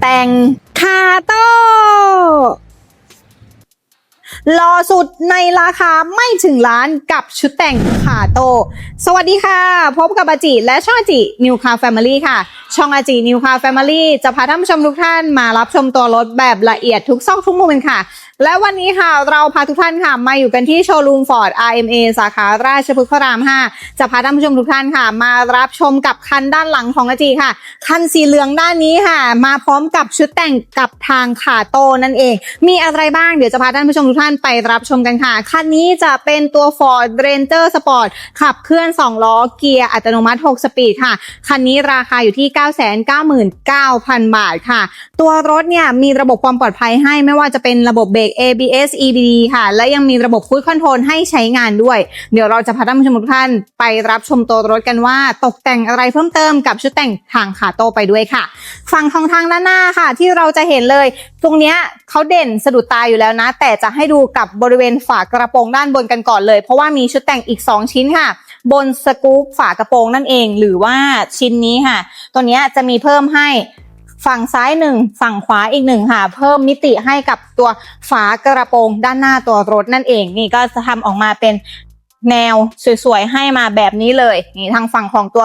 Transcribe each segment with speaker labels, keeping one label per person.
Speaker 1: แต่งคาโต้รอสุดในราคาไม่ถึงล้านกับชุดแต่งคาโต้สวัสดีค่ะ พบกับอาจิและช่องอาจินิวคาแฟมิลี่ค่ะ ช่องอาจินิวคาแฟมิลี่จะพาท่านผู้ชมทุกท่านมารับชมตัวรถแบบละเอียดทุกซอกทุกมุมค่ะ และวันนี้ค่ะเราพาทุกท่านค่ะมาอยู่กันที่โชว์รูมฟอร์ด RMA สาขาราชพฤกษ์พระราม 5 จะพาท่านผู้ชมทุกท่านค่ะ มารับชมกับคันด้านหลังของอาจีค่ะ คันสีเหลืองด้านนี้ค่ะ มาพร้อมกับชุดแต่งกับทางขาโตนั่นเอง มีอะไรบ้างเดี๋ยวจะพาท่านผู้ชมทุกท่านไปรับชมกันค่ะ คันนี้จะเป็นตัว Ford Ranger Sport ขับเคลื่อน 2 ล้อเกียร์อัตโนมัติ 6 สปีดค่ะ คันนี้ราคาอยู่ที่ 999,000 บาทค่ะ ตัวรถเนี่ยมีระบบความปลอดภัยให้ไม่ว่าจะเป็นระบบเบรก ABS EBD ค่ะ และยังมีระบบคู i คอนโทรลให้ใช้งานด้วย เดี๋ยวเราจะพาท่านผู้ชมทุกท่านไปรับชมตัวรถกันว่า ตกแต่งอะไรเพิ่มเติมกับชุดแต่งทางขาโตไปด้วยค่ะ ฝั่งของทางด้านหน้าค่ะ ที่เราจะเห็นเลย ตรงเนี้ยเขาเด่นสะดุดตาอยู่แล้วนะ แต่จะให้ดูกับบริเวณฝากระโปรงด้านบนกันก่อนเลย เพราะว่ามีชุดแต่งอีก 2 ชิ้นค่ะบนสกู๊ปฝากระโปรงนั่นเอง หรือว่าชิ้นนี้ค่ะ ตัวเนี้ยจะมีเพิ่มให้ ฝั่งซ้ายหนึ่งฝั่งขวาอีกหนึ่งค่ะ เพิ่มมิติให้กับตัวฝากระโปรงด้านหน้าตัวรถนั่นเอง นี่ก็จะทำออกมาเป็นแนวสวยๆให้มาแบบนี้เลย นี่ทางฝั่งของตัว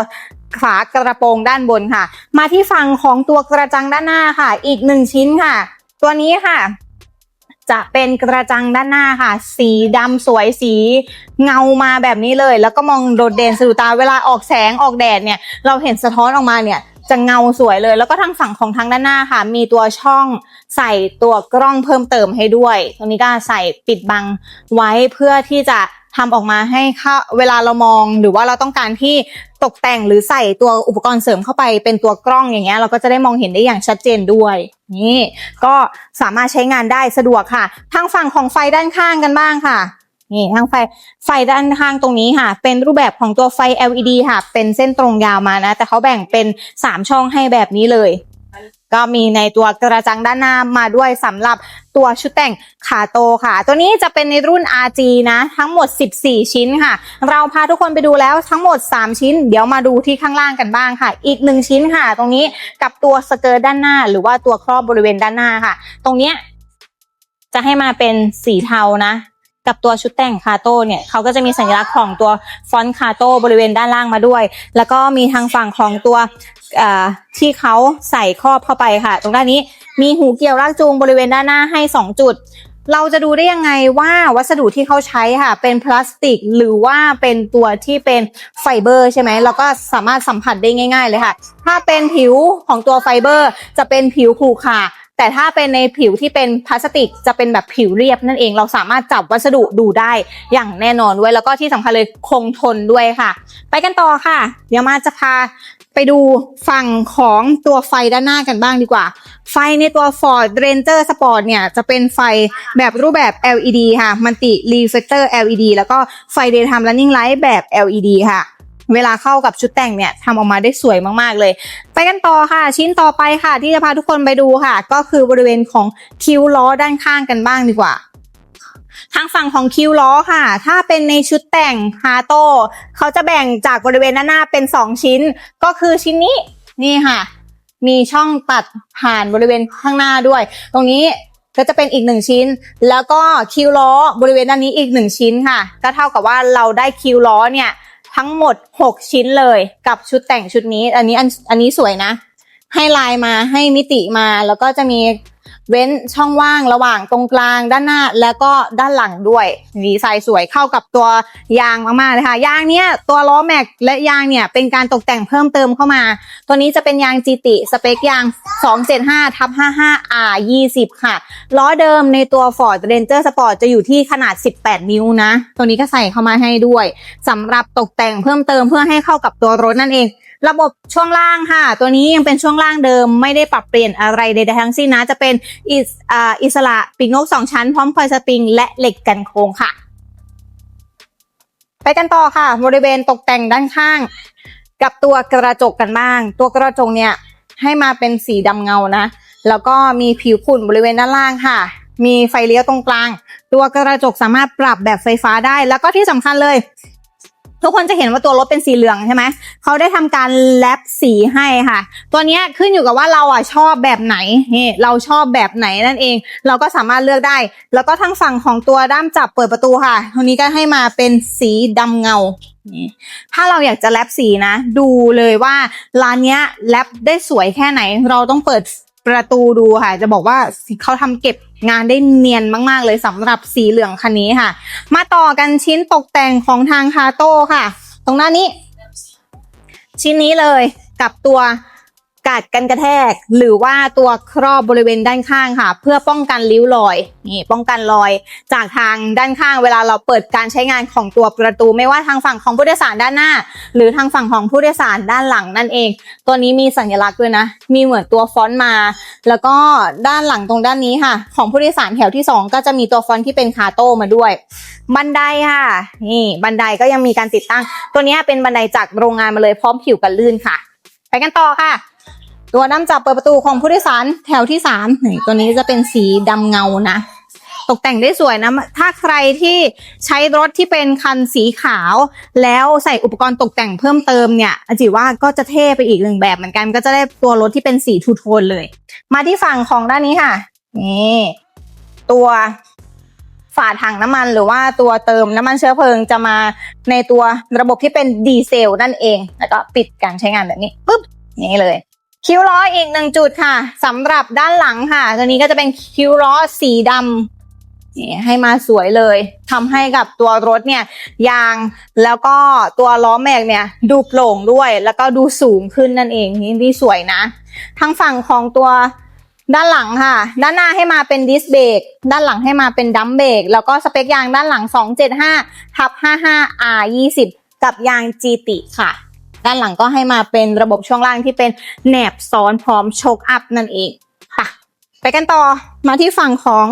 Speaker 1: ฝากระโปรงด้านบนค่ะ มาที่ฝั่งของตัวกระจังด้านหน้าค่ะ อีกหนึ่งชิ้นค่ะ ตัวนี้ค่ะ จะเป็นกระจังด้านหน้าค่ะ สีดำสวยสีเงามาแบบนี้เลย แล้วก็มองโดดเด่นสะดุดตาเวลาออกแสงออกแดดเนี่ย เราเห็นสะท้อนออกมาเนี่ย จะเงาสวยเลย แล้วก็ทางฝั่งของทางด้านหน้าค่ะ มีตัวช่องใส่ตัวกล้องเพิ่มเติมให้ด้วย ตรงนี้ก็ใส่ปิดบังไว้เพื่อที่จะทำออกมาให้เข้าเวลาเรามองหรือว่าเราต้องการที่ตกแต่งหรือใส่ตัวอุปกรณ์เสริมเข้าไปเป็นตัวกล้องอย่างเงี้ยเราก็จะได้มองเห็นได้อย่างชัดเจนด้วยนี่ก็สามารถใช้งานได้สะดวกค่ะ ทางฝั่งของไฟด้านข้างกันบ้างค่ะ นี่ทางไฟไฟด้านข้างตรงนี้ค่ะ เป็นรูปแบบของตัวไฟ LED ค่ะ เป็นเส้นตรงยาวมานะ แต่เขาแบ่งเป็น 3 ช่องให้แบบนี้เลย ก็มีในตัวกระจังด้านหน้ามาด้วยสำหรับตัวชุดแต่งขาโตค่ะ ตัวนี้จะเป็นในรุ่น RG นะ ทั้งหมด 14 ชิ้นค่ะ เราพาทุกคนไปดูแล้วทั้งหมด 3 ชิ้น เดี๋ยวมาดูที่ข้างล่างกันบ้างค่ะ อีก 1 ชิ้นค่ะ ตรงนี้กับตัวสเกิร์ตด้านหน้า หรือว่าตัวครอบบริเวณด้านหน้าค่ะ ตรงเนี้ยจะให้มาเป็นสีเทานะ กับตัวชุดแต่งคาโต้เนี่ยเขาก็จะมีสัญลักษณ์ของตัวฟอนต์คาโต้บริเวณด้านล่างมาด้วย แล้วก็มีทางฝั่งของตัวที่เขาใส่ครอบเข้าไปค่ะ ตรงด้านนี้มีหูเกี่ยวลากจูงบริเวณด้านหน้าให้ 2 จุด เราจะดูได้ยังไงว่าวัสดุที่เขาใช้ค่ะ เป็นพลาสติกหรือว่าเป็นตัวที่เป็นไฟเบอร์ใช่ไหมเราก็สามารถสัมผัสได้ง่าย ๆ เลยค่ะ ถ้าเป็นผิวของตัวไฟเบอร์ จะเป็นผิวขูขา แต่ถ้าเป็นในผิวที่เป็นพลาสติกจะเป็นแบบผิวเรียบนั่นเอง เราสามารถจับวัสดุดูได้อย่างแน่นอนด้วยแล้วก็ที่สำคัญเลยคงทนด้วยค่ะ ไปกันต่อค่ะ เดี๋ยวมาจะพาไปดูฝั่งของตัวไฟด้านหน้ากันบ้างดีกว่า ไฟในตัว Ford Ranger Sport เนี่ย จะเป็นไฟแบบรูปแบบ LED ค่ะ มันติ reflector LED แล้วก็ไฟ daytime running light แบบ LED ค่ะ เวลาเข้ากับชุดแต่งเนี่ยทำออกมาได้สวยมากๆเลย ไปกันต่อค่ะ ชิ้นต่อไปค่ะ ที่จะพาทุกคนไปดูค่ะ ก็คือบริเวณของคิ้วล้อด้านข้างกันบ้างดีกว่าทางฝั่งของคิ้วล้อค่ะ ถ้าเป็นในชุดแต่งฮาโต้เขาจะแบ่งจากบริเวณด้านหน้าเป็น 2 ชิ้น ก็คือชิ้นนี้นี่ค่ะ มีช่องตัดผ่านบริเวณข้างหน้าด้วย ตรงนี้ก็จะเป็นอีกหนึ่งชิ้น แล้วก็คิ้วล้อบริเวณด้านนี้อีกหนึ่งชิ้นค่ะ ก็เท่ากับว่าเราได้คิ้วล้อเนี่ย ทั้งหมด 6 ชิ้นเลยกับชุดแต่งชุดนี้ อันนี้อันอันนี้สวยนะ ให้ลายมาให้มิติมาแล้วก็จะมี เว้นช่องว่างระหว่างตรงกลางด้านหน้าแล้วก็ด้านหลังด้วยดีไซน์สวยเข้ากับตัวยางมากๆเลยค่ะยางเนี้ยตัวล้อแม็กและยางเนี่ยเป็นการตกแต่งเพิ่มเติมเข้ามา ตัวนี้จะเป็นยาง GT สเปคยาง 275ทับ 55 R 20 ค่ะ ล้อเดิมในตัว Ford Ranger Sport จะอยู่ที่ขนาด 18 นิ้วนะ ตัวนี้ก็ใส่เข้ามาให้ด้วยสำหรับตกแต่งเพิ่มเติมเพื่อให้เข้ากับตัวรถนั่นเอง ระบบช่วงล่างค่ะ ตัวนี้ยังเป็นช่วงล่างเดิม ไม่ได้ปรับเปลี่ยนอะไรใดๆทั้งสิ้นนะ จะเป็นอิสอ่าอิสระปีกนกสองชั้นพร้อมคอยสปริง และเหล็กกันโค้งค่ะ ไปกันต่อค่ะ บริเวณตกแต่งด้านข้าง กับตัวกระจกกันบ้าง ตัวกระจกเนี่ยให้มาเป็นสีดำเงานะ แล้วก็มีผิวขุ่นบริเวณด้านล่างค่ะ มีไฟเลี้ยวตรงกลาง ตัวกระจกสามารถปรับแบบไฟฟ้าได้ แล้วก็ที่สำคัญเลย ทุกคนจะเห็นว่าตัวรถเป็นสีเหลืองใช่ไหมเขาได้ทำการแลปสีให้ค่ะ ตัวนี้ขึ้นอยู่กับว่าเราอะชอบแบบไหนนี่เราชอบแบบไหนนั่นเอง เราก็สามารถเลือกได้ แล้วก็ทางฝั่งของตัวด้ามจับเปิดประตูค่ะตรงนี้ก็ให้มาเป็นสีดำเงานี่ถ้าเราอยากจะแลปสีนะ ดูเลยว่าร้านนี้แลปได้สวยแค่ไหน เราต้องเปิดประตูดูค่ะ จะบอกว่าเขาทำเก็บ งานได้เนียนมากๆ เลยสำหรับสีเหลืองคันนี้ค่ะ มาต่อกันชิ้นตกแต่งของทางคาโต้ค่ะ ตรงหน้านี้ ชิ้นนี้เลยกับตัว กาดกันกระแทก หรือว่าตัวครอบบริเวณด้านข้างค่ะ เพื่อป้องกันริ้วรอยนี่ป้องกันรอย จากทางด้านข้างเวลาเราเปิดการใช้งานของตัวประตู ไม่ว่าทางฝั่งของผู้โดยสารด้านหน้า หรือทางฝั่งของผู้โดยสารด้านหลังนั่นเอง ตัวนี้มีสัญลักษณ์ด้วยนะ มีเหมือนตัวฟอนต์มา แล้วก็ด้านหลังตรงด้านนี้ค่ะ ของผู้โดยสารแถวที่ 2 ก็จะมีตัวฟอนต์ที่เป็นคาโต้มาด้วย บันไดค่ะ นี่บันไดก็ยังมีการติดตั้ง ตัวนี้เป็นบันไดจากโรงงานมาเลยพร้อมผิวกันลื่นค่ะ ไปกันต่อค่ะ ตัวน้ำจับเปิดประตูของผู้โดยสารแถวที่สามนี่ตัวนี้จะเป็นสีดำเงานะ ตกแต่งได้สวยนะ ถ้าใครที่ใช้รถที่เป็นคันสีขาว แล้วใส่อุปกรณ์ตกแต่งเพิ่มเติมเนี่ยอจิว่าก็จะเท่ไปอีกหนึ่งแบบเหมือนกัน ก็จะได้ตัวรถที่เป็นสีทูโทนเลย มาที่ฝั่งของด้านนี้ค่ะ นี่ตัวฝาถังน้ำมันหรือว่าตัวเติมน้ำมันเชื้อเพลิงจะมาในตัวระบบที่เป็นดีเซลนั่นเอง แล้วก็ปิดการใช้งานแบบนี้ปุ๊บนี่เลย คิ้วล้ออีกหนึ่งจุดค่ะสำหรับด้านหลังค่ะ ตัวนี้ก็จะเป็นคิ้วล้อสีดำนี่ให้มาสวยเลยทำให้กับตัวรถเนี่ย ยางแล้วก็ตัวล้อแม็กเนี่ย ดูโปร่งด้วยแล้วก็ดูสูงขึ้นนั่นเองนี่นี่สวยนะ ทางฝั่งของตัวด้านหลังค่ะ ด้านหน้าให้มาเป็นดิสเบรกด้านหลังให้มาเป็นดัมเบรกแล้วก็สเปคยางด้านหลัง 275ทับ55 R 20กับยาง GT ค่ะ ด้านหลังก็ให้มาเป็นระบบช่วงล่างที่เป็นแหนบซ้อนพร้อมโชคอัพนั่นเองไปไปกันต่อมาที่ฝั่งของ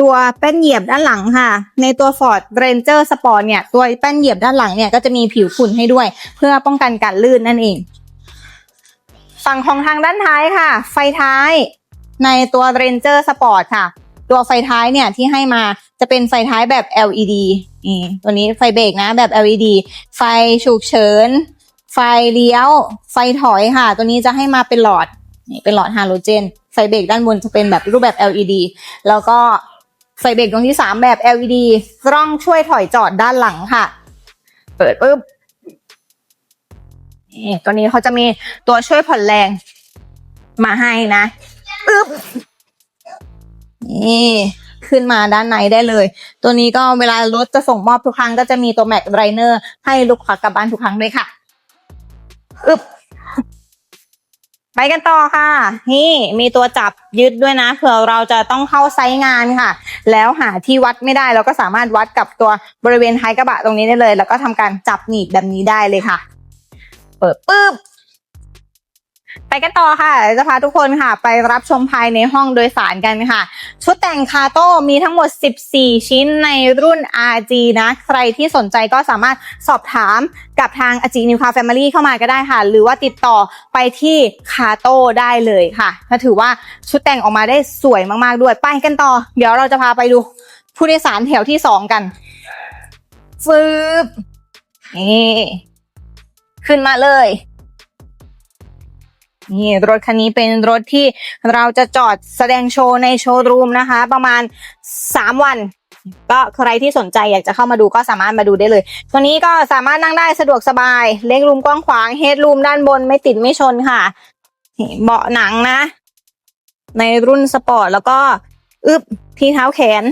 Speaker 1: ตัวแป้นเหยียบด้านหลังค่ะ ในตัว Ford Ranger Sport เนี่ย ตัวแป้นเหยียบด้านหลังเนี่ยก็จะมีผิวฝุ่นให้ด้วย เพื่อป้องกันการลื่นนั่นเอง ฝั่งของทางด้านท้ายค่ะ ไฟท้ายในตัว Ranger Sport ค่ะ ตัวไฟท้ายเนี่ยที่ให้มาจะเป็นไฟท้ายแบบ LED นี่ตัวนี้ไฟเบรกนะแบบ LED ไฟฉุกเฉิน ไฟเลี้ยว ไฟถอยค่ะ ตัวนี้จะให้มาเป็นหลอดนี่เป็นหลอดฮาโลเจน ไฟเบรกด้านบนจะเป็นแบบรูปแบบ LED แล้วก็ไฟเบรกตรงที่ 3 แบบ LED กล้องช่วยถอยจอดด้านหลังค่ะ เปิดปุ๊บนี่ตัวนี้เขาจะมีตัวช่วยผ่อนแรงมาให้นะปึ๊บนี่ขึ้นมาด้านในได้เลย ตัวนี้ก็เวลารถจะส่งมอบทุกครั้งก็จะมีตัวแม็กไรเนอร์ให้ลูกค้ากลับบ้านทุกครั้งด้วยค่ะ อึบไปกันต่อค่ะ นี่มีตัวจับยึดด้วยนะเผื่อเราจะต้องเข้าไซต์งานค่ะ แล้วหาที่วัดไม่ได้เราก็สามารถวัดกับตัวบริเวณท้ายกระบะตรงนี้ได้เลย แล้วก็ทำการจับหนีบแบบนี้ได้เลยค่ะ เปิดปึ๊บ ไปกันต่อค่ะ จะพาทุกคนค่ะ ไปรับชมภายในห้องโดยสารกันค่ะ ชุดแต่งคาโต้มีทั้งหมด 14 ชิ้นในรุ่น RG นะ ใครที่สนใจก็สามารถสอบถามกับทาง RG New Car Family เข้ามาก็ได้ค่ะ หรือว่าติดต่อไปที่คาโต้ได้เลยค่ะถ้าถือว่าชุดแต่งออกมาได้สวยมากๆด้วย ไปกันต่อ เดี๋ยวเราจะพาไปดูผู้โดยสารแถวที่2กันฟืบนี่ขึ้นมาเลย นี่รถคันนี้เป็นรถที่เราจะจอดแสดงโชว์ในโชว์รูมนะคะ ประมาณ 3 วัน ก็ใครที่สนใจอยากจะเข้ามาดูก็สามารถมาดูได้เลย ตัวนี้ก็สามารถนั่งได้สะดวกสบาย เล็กรูมกว้างขวางเฮดรูมด้านบนไม่ติดไม่ชนค่ะเบาะหนังนะ ในรุ่นสปอร์ตแล้วก็อึบที่เท้าแขน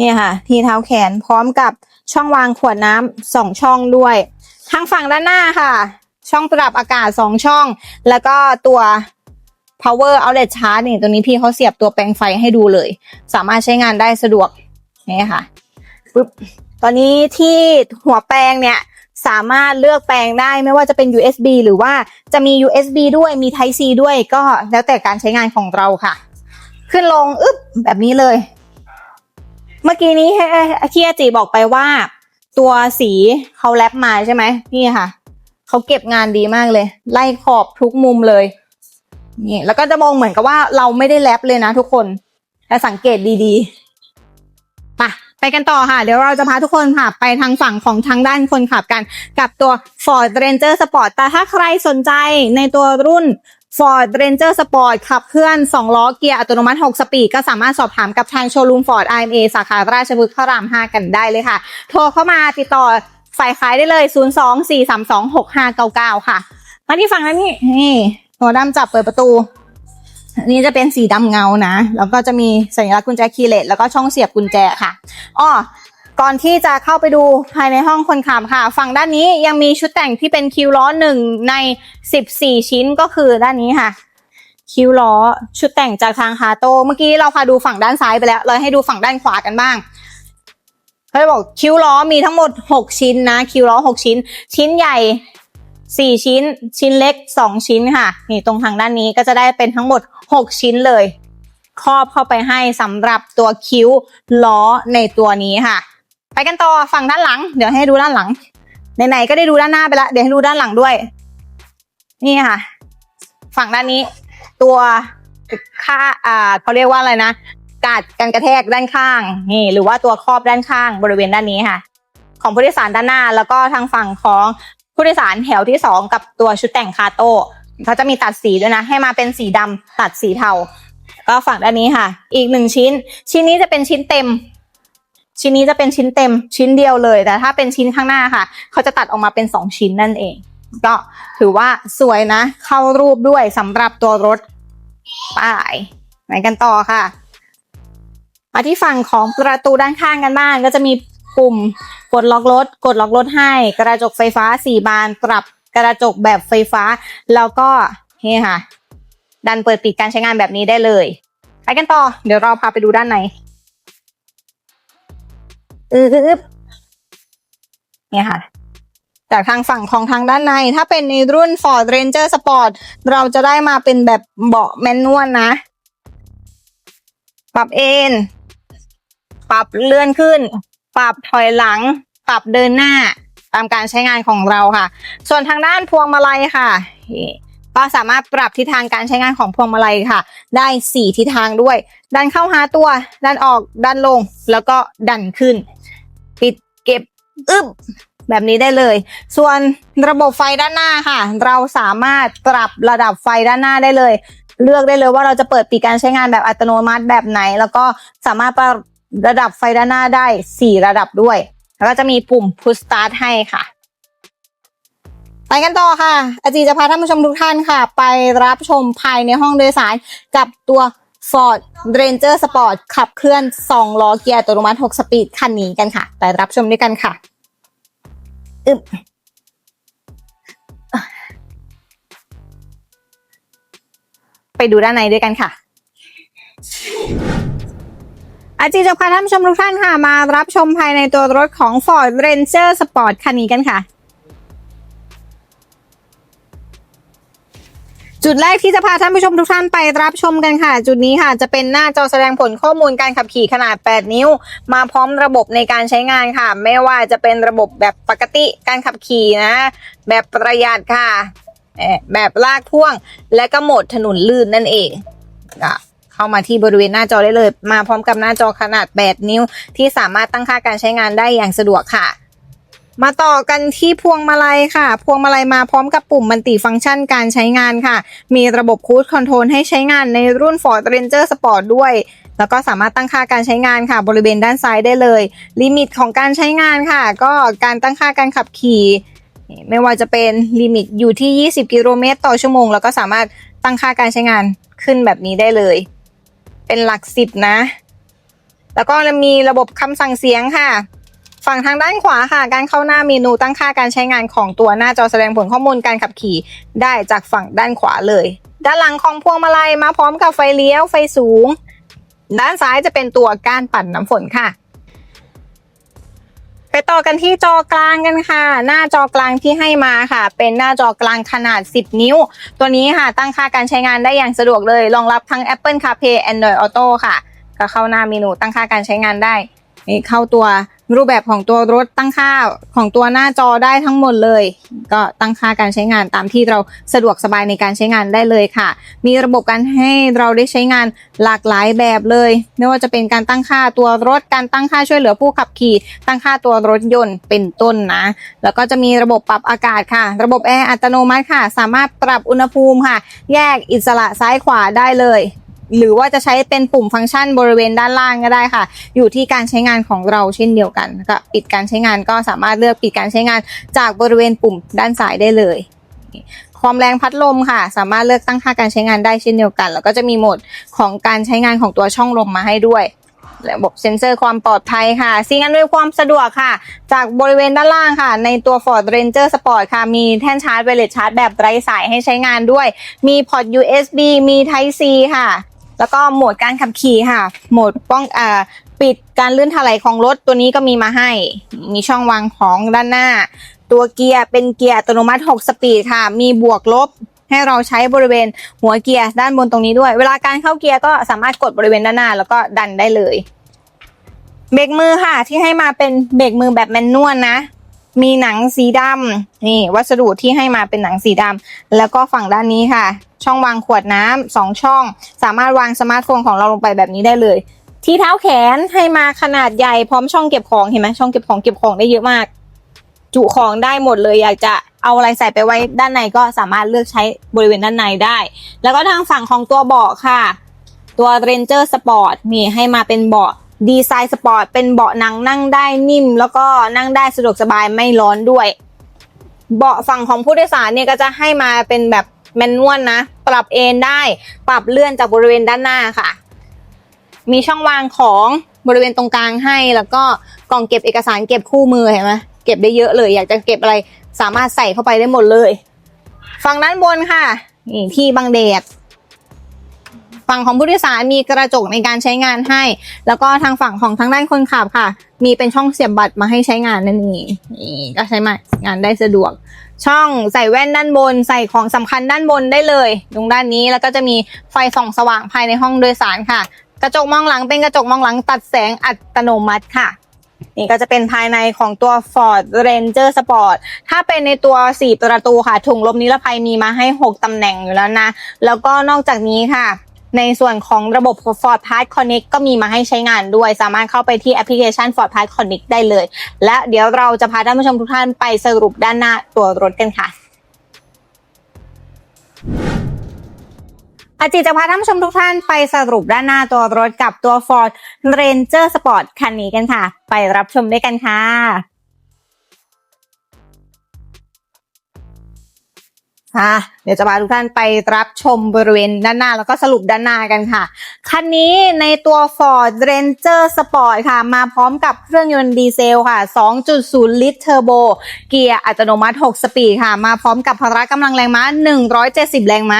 Speaker 1: นี่ค่ะ ที่เท้าแขนพร้อมกับช่องวางขวดน้ำสองช่องด้วย ทางฝั่งด้านหน้าค่ะ ช่องปรับอากาศสองช่อง แล้วก็ตัว power outlet charge นี่ตัวนี้พี่เขาเสียบตัวแปลงไฟให้ดูเลย สามารถใช้งานได้สะดวกนี่ค่ะปึ๊บตอนนี้ที่หัวแปลงเนี่ยสามารถเลือกแปลงได้ไม่ว่าจะเป็น USB หรือว่าจะมี USB ด้วยมี Type C ด้วยก็แล้วแต่การใช้งานของเราค่ะ ขึ้นลงอึ๊บแบบนี้เลย เมื่อกี้นี้ที่อาจีบอกไปว่า ตัวสีเขาแรปมาใช่ไหมนี่ค่ะ เขาเก็บงานดีมากเลย ไล่ขอบทุกมุมเลยนี่แล้วก็จะมองเหมือนกับว่าเราไม่ได้แรปเลยนะทุกคนถ้าสังเกตดีๆไปไปกันต่อค่ะ เดี๋ยวเราจะพาทุกคนค่ะ ไปทางฝั่งของทางด้านคนขับกัน กับตัว Ford Ranger Sport แต่ถ้าใครสนใจในตัวรุ่น Ford Ranger Sport ขับเคลื่อน 2 ล้อเกียร์อัตโนมัติ 6 สปีด ก็สามารถสอบถามกับทางโชว์รูม Ford IMA สาขาราชพฤกษ์พระราม 5 กันได้เลยค่ะ โทรเข้ามาติดต่อ ฝ่ายขายได้เลย 024326599 ค่ะ มาที่ฝั่งนั้นนี่นี่หัวดำจับเปิดประตู อันนี้จะเป็นสีดำเงานะ แล้วก็จะมีสัญลักษณ์กุญแจคีย์เลสแล้วก็ช่องเสียบกุญแจค่ะอ้อก่อนที่จะเข้าไปดูภายในห้องคนขับค่ะ ฝั่งด้านนี้ยังมีชุดแต่งที่เป็นคิวล้อหนึ่งใน 14 ชิ้นก็คือด้านนี้ค่ะ คิวล้อชุดแต่งจากทางฮาโต เมื่อกี้เราพาดูฝั่งด้านซ้ายไปแล้ว เราให้ดูฝั่งด้านขวากันบ้าง เขาบอกคิ้วล้อมีทั้งหมด 6 ชิ้นนะ คิ้วล้อ 6 ชิ้น ชิ้นใหญ่สี่ชิ้น ชิ้นเล็กสองชิ้นค่ะ นี่ตรงทางด้านนี้ก็จะได้เป็นทั้งหมดหกชิ้นเลย ครอบเข้าไปให้สำหรับตัวคิ้วล้อในตัวนี้ค่ะ ไปกันต่อฝั่งด้านหลัง เดี๋ยวให้ดูด้านหลังไหนๆก็ได้ดูด้านหน้าไปล้วเดี๋ยวให้ดูด้านหลังด้วย นี่ค่ะ ฝั่งด้านนี้ ตัวค่าอ่าเขาเรียกว่าอะไรนะ กาดกันกระแทกด้านข้างนี่หรือว่าตัวครอบด้านข้างบริเวณด้านนี้ค่ะ ของผู้โดยสารด้านหน้า แล้วก็ทางฝั่งของผู้โดยสารแถวที่สองกับตัวชุดแต่งคาโต้เขาจะมีตัดสีด้วยนะ ให้มาเป็นสีดำตัดสีเทาก็ฝั่งด้านนี้ค่ะ อีกหนึ่งชิ้น ชิ้นนี้จะเป็นชิ้นเต็ม ชิ้นนี้จะเป็นชิ้นเต็มชิ้นเดียวเลย แต่ถ้าเป็นชิ้นข้างหน้าค่ะ เขาจะตัดออกมาเป็นสองชิ้นนั่นเอง ก็ถือว่าสวยนะ เข้ารูปด้วยสำหรับตัวรถป้ายไหนกันต่อค่ะ มาที่ฝั่งของประตูด้านข้างกันบ้างก็จะมีปุ่มกดล็อกรถ กดล็อกรถให้ กระจกไฟฟ้าสี่บานปรับกระจกแบบไฟฟ้า แล้วก็นี่ค่ะ ดันเปิดปิดการใช้งานแบบนี้ได้เลย ไปกันต่อ เดี๋ยวเราพาไปดูด้านในอืบเนี่ยค่ะจากทางฝั่งของทางด้านใน ถ้าเป็นในรุ่น Ford Ranger Sport เราจะได้มาเป็นแบบเบาะแมนนวลนะ ปรับเอน ปรับเลื่อนขึ้น ปรับถอยหลัง ปรับเดินหน้าตามการใช้งานของเราค่ะ ส่วนทางด้านพวงมาลัยค่ะ ก็สามารถปรับทิศทางการใช้งานของพวงมาลัยค่ะ ได้สี่ทิศทางด้วย ดันเข้าหาตัว ดันออก ดันลง แล้วก็ดันขึ้น ปิดเก็บอึบแบบนี้ได้เลย ส่วนระบบไฟด้านหน้าค่ะ เราสามารถปรับระดับไฟด้านหน้าได้เลย เลือกได้เลยว่าเราจะเปิดปิดการใช้งานแบบอัตโนมัติแบบไหน แล้วก็สามารถป ระดับไฟด้านหน้าได้ 4 ระดับด้วย แล้วก็จะมีปุ่ม push start ให้ค่ะ ไปกันต่อค่ะ อาจีจะพาท่านผู้ชมทุกท่านค่ะ ไปรับชมภายในห้องโดยสารกับตัว Ford Ranger Sport ขับเคลื่อน 2 ล้อเกียร์อัตโนมัติ 6 สปีดคันนี้กันค่ะ ไปรับชมด้วยกันค่ะอึบไปดูด้านในด้วยกันค่ะ อาจีจะพาท่านผู้ชมทุกท่านค่ะ มารับชมภายในตัวรถของ Ford Ranger Sport คันนี้กันค่ะจุดแรกที่จะพาท่านผู้ชมทุกท่านไปรับชมกันค่ะ จุดนี้ค่ะจะเป็นหน้าจอแสดงผลข้อมูลการขับขี่ขนาด 8 นิ้ว มาพร้อมระบบในการใช้งานค่ะ ไม่ว่าจะเป็นระบบแบบปกติการขับขี่นะ แบบประหยัดค่ะ แบบลากพ่วง และก็โหมดถนนลื่นนั่นเองก็ เข้ามาที่บริเวณหน้าจอได้เลย มาพร้อมกับหน้าจอขนาด 8 นิ้ว ที่สามารถตั้งค่าการใช้งานได้อย่างสะดวกค่ะ มาต่อกันที่พวงมาลัยค่ะ พวงมาลัยมาพร้อมกับปุ่มมัลติฟังก์ชันการใช้งานค่ะ มีระบบคูดคอนโทรลให้ใช้งานในรุ่น Ford Ranger Sport ด้วยแล้วก็สามารถตั้งค่าการใช้งานค่ะ บริเวณด้านซ้ายได้เลย ลิมิตของการใช้งานค่ะ ก็การตั้งค่าการขับขี่ไม่ว่าจะเป็นลิมิตอยู่ที่ 20 กิโลเมตรต่อชั่วโมง แล้วก็สามารถตั้งค่าการใช้งานขึ้นแบบนี้ได้เลย เป็นหลักสิบนะ แล้วก็มีระบบคำสั่งเสียงค่ะ ฝั่งทางด้านขวาค่ะ การเข้าหน้าเมนูตั้งค่าการใช้งานของตัวหน้าจอแสดงผลข้อมูลการขับขี่ได้จากฝั่งด้านขวาเลย ด้านหลังของพวงมาลัยมาพร้อมกับไฟเลี้ยวไฟสูง ด้านซ้ายจะเป็นตัวก้านปั่นน้ำฝนค่ะ ไปต่อกันที่จอกลางกันค่ะ หน้าจอกลางที่ให้มาค่ะ เป็นหน้าจอกลางขนาด 10 นิ้ว ตัวนี้ค่ะตั้งค่าการใช้งานได้อย่างสะดวกเลย รองรับทั้ง Apple CarPlay Android Auto ค่ะ ก็เข้าหน้าเมนูตั้งค่าการใช้งานได้ นี่เข้าตัวรูปแบบของตัวรถตั้งค่าของตัวหน้าจอได้ทั้งหมดเลย ก็ตั้งค่าการใช้งานตามที่เราสะดวกสบายในการใช้งานได้เลยค่ะ มีระบบการให้เราได้ใช้งานหลากหลายแบบเลย ไม่ว่าจะเป็นการตั้งค่าตัวรถการตั้งค่าช่วยเหลือผู้ขับขี่ ตั้งค่าตัวรถยนต์เป็นต้นนะ แล้วก็จะมีระบบปรับอากาศค่ะ ระบบแอร์อัตโนมัติค่ะ สามารถปรับอุณหภูมิค่ะ แยกอิสระซ้ายขวาได้เลย หรือว่าจะใช้เป็นปุ่มฟังก์ชันบริเวณด้านล่างก็ได้ค่ะ อยู่ที่การใช้งานของเราเช่นเดียวกันก็ปิดการใช้งานก็สามารถเลือกปิดการใช้งานจากบริเวณปุ่มด้านซ้ายได้เลยความแรงพัดลมค่ะ สามารถเลือกตั้งค่าการใช้งานได้เช่นเดียวกัน แล้วก็จะมีโหมดของการใช้งานของตัวช่องลมมาให้ด้วยระบบเซ็นเซอร์ความปลอดภัยค่ะสิ่งอำนวยความสะดวกค่ะ จากบริเวณด้านล่างค่ะ ในตัว Ford Ranger Sport ค่ะ มีแท่นชาร์จไวเลสชาร์จแบบไร้สายให้ใช้งานด้วย มีพอร์ต USB มี Type C ค่ะ แล้วก็โหมดการขับขี่ค่ะ โหมดป้องอ่าปิดการลื่นถลายของรถตัวนี้ก็มีมาให้ มีช่องวางของด้านหน้า ตัวเกียร์เป็นเกียร์อัตโนมัติ 6 สปีดค่ะ มีบวกลบให้เราใช้บริเวณหัวเกียร์ด้านบนตรงนี้ด้วย เวลาการเข้าเกียร์ก็สามารถกดบริเวณด้านหน้า แล้วก็ดันได้เลย เบรกมือค่ะ ที่ให้มาเป็นเบรกมือแบบแมนนวลนะ มีหนังสีดำนี่วัสดุที่ให้มาเป็นหนังสีดำแล้วก็ฝั่งด้านนี้ค่ะ ช่องวางขวดน้ำสองช่อง สามารถวางสมาร์ทโฟนของเราลงไปแบบนี้ได้เลย ที่เท้าแขนให้มาขนาดใหญ่พร้อมช่องเก็บของเห็นไหมช่องเก็บของเก็บของได้เยอะมาก จุของได้หมดเลยอยากจะเอาอะไรใส่ไปไว้ด้านในก็สามารถเลือกใช้บริเวณด้านในได้ แล้วก็ทางฝั่งของตัวเบาะค่ะ ตัว Ranger Sport มีให้มาเป็นเบาะดีไซน์สปอร์ตเป็นเบาะหนังนั่งได้นิ่ม แล้วก็นั่งได้สะดวกสบายไม่ร้อนด้วย เบาะฝั่งของผู้โดยสารเนี่ยก็จะให้มาเป็นแบบ แมนนวลนะ ปรับเอนได้ ปรับเลื่อนจากบริเวณด้านหน้าค่ะ มีช่องวางของบริเวณตรงกลางให้ แล้วก็กล่องเก็บเอกสารเก็บคู่มือเห็นไหมเก็บได้เยอะเลย อยากจะเก็บอะไรสามารถใส่เข้าไปได้หมดเลย ฝั่งด้านบนค่ะนี่ที่บังแดดฝั่งของผู้โดยสารมีกระจกในการใช้งานให้ แล้วก็ทางฝั่งของทางด้านคนขับค่ะ มีเป็นช่องเสียบบัตรมาให้ใช้งานนั่นเองนี่ก็ใช้งานได้สะดวก ช่องใส่แว่นด้านบน ใส่ของสำคัญด้านบนได้เลยตรงด้านนี้แล้วก็จะมีไฟส่องสว่างภายในห้องโดยสารค่ะ กระจกมองหลังเป็นกระจกมองหลังตัดแสงอัตโนมัติค่ะนี่ก็จะเป็นภายในของตัว Ford Ranger Sport ถ้าเป็นในตัว 4 ประตูค่ะ ถุงลมนิรภัยมีมาให้ 6 ตำแหน่งอยู่แล้วนะ แล้วก็นอกจากนี้ค่ะ ในส่วนของระบบ Ford Pass Connect ก็มีมาให้ใช้งานด้วย สามารถเข้าไปที่แอปพลิเคชัน Ford Pass Connect ได้เลย และเดี๋ยวเราจะพาท่านผู้ชมทุกท่านไปสรุปด้านหน้าตัวรถกันค่ะอาจิจะพาท่านผู้ชมทุกท่านไปสรุปด้านหน้าตัวรถกับตัว Ford Ranger Sport คันนี้กันค่ะ ไปรับชมด้วยกันค่ะค่ะเดี๋ยวจะพาทุกท่านไปรับชมบริเวณด้านหน้า แล้วก็สรุปด้านหน้ากันค่ะ คันนี้ในตัว Ford Ranger Sport ค่ะ มาพร้อมกับเครื่องยนต์ดีเซลค่ะ 2.0 ลิตรเทอร์โบ เกียร์อัตโนมัติ 6 สปีดค่ะ มาพร้อมกับพละกำลังแรงม้า 170 แรงม้า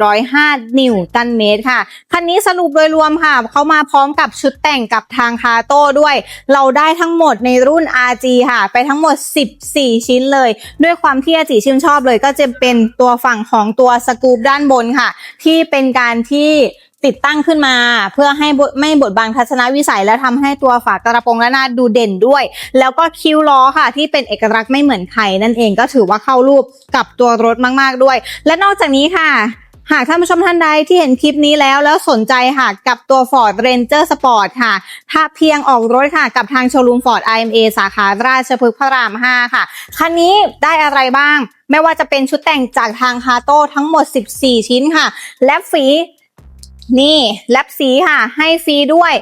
Speaker 1: 405 นิวตันเมตรค่ะ คันนี้สรุปโดยรวมค่ะ เขามาพร้อมกับชุดแต่งกับทางคาโต้ด้วย เราได้ทั้งหมดในรุ่น RG ค่ะ ไปทั้งหมด 14 ชิ้นเลย ด้วยความที่อาจิชื่นชอบเลยก็จะเป็นตัวฝั่งของตัวสกูปด้านบนค่ะ ที่เป็นการที่ติดตั้งขึ้นมา เพื่อให้ไม่บดบังทัศนวิสัยและทำให้ตัวฝากระโปรงและหน้าดูเด่นด้วย แล้วก็คิ้วล้อค่ะ ที่เป็นเอกลักษณ์ไม่เหมือนใครนั่นเองก็ถือว่าเข้ารูปกับตัวรถมาก ๆด้วย และนอกจากนี้ค่ะ หากท่านผู้ชมท่านใดที่เห็นคลิปนี้แล้วแล้วสนใจค่ะกับตัว Ford Ranger Sport ค่ะ ถ้าเพียงออกรถค่ะกับทางโชว์รูม Ford IMA สาขาราชพฤกษ์พระราม 5 ค่ะ คันนี้ได้อะไรบ้าง ไม่ว่าจะเป็นชุดแต่งจากทางคาโต้ทั้งหมด 14 ชิ้นค่ะ และฟรีนี่แลบสีค่ะ ให้ฟรีด้วย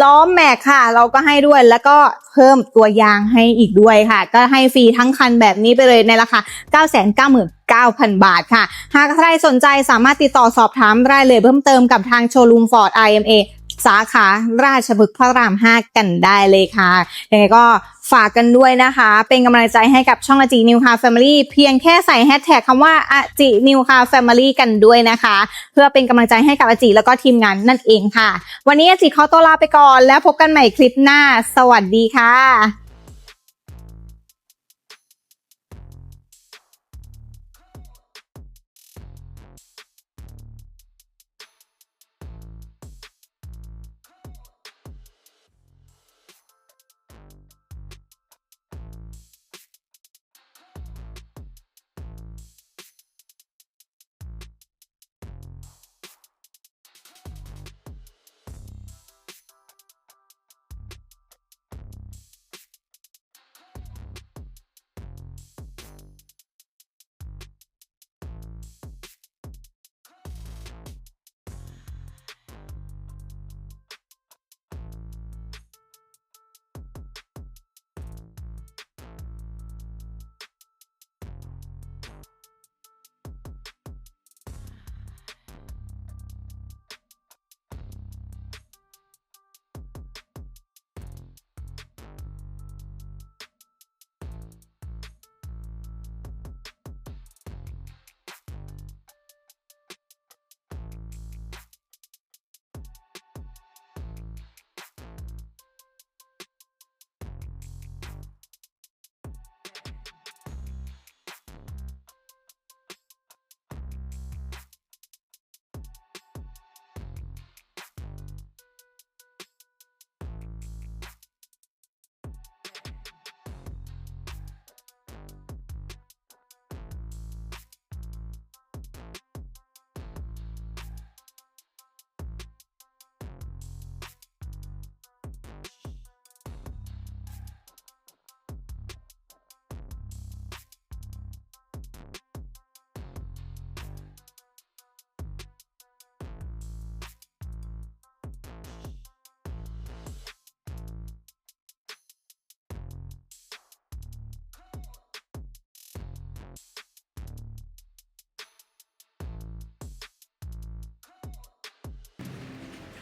Speaker 1: ล้อแม็กค่ะ เราก็ให้ด้วยแล้วก็เพิ่มตัวยางให้อีกด้วยค่ะ ก็ให้ฟรีทั้งคันแบบนี้ไปเลยในราคา 9 9 0 0 0 9,000 บาทค่ะ หากใครสนใจสามารถติดต่อสอบถามรายละเอียดเพิ่มเติมกับทางโชว์รูมฟอร์ด IMA สาขาราชพฤกษ์พระราม 5 กันได้เลยค่ะยังไงก็ฝากกันด้วยนะคะ เป็นกำลังใจให้กับช่องอจินิวคาแฟมิลี่เพียงแค่ใส่แฮชแท็กคำว่าอจินิวคาแฟมิลี่กันด้วยนะคะ เพื่อเป็นกำลังใจให้กับอจิแล้วก็ทีมงานนั่นเองค่ะ วันนี้อจิขอตัวลาไปก่อนแล้วพบกันใหม่คลิปหน้า สวัสดีค่ะ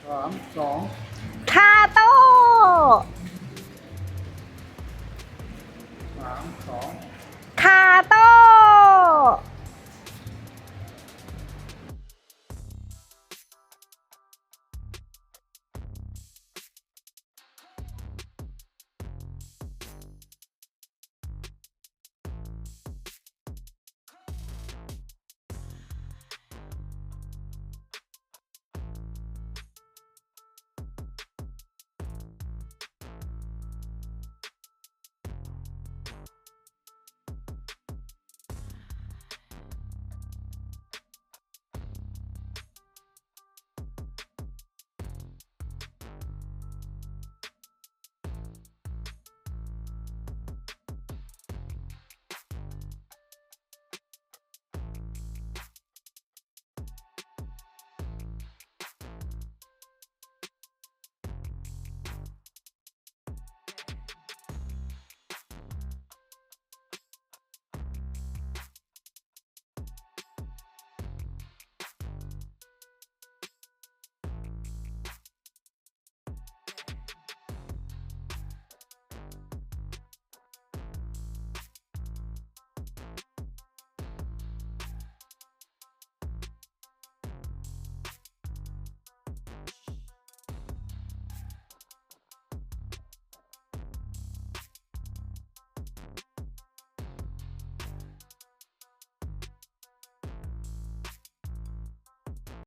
Speaker 2: สามสอง
Speaker 1: คาโต้
Speaker 2: สามสอง
Speaker 1: คาโต้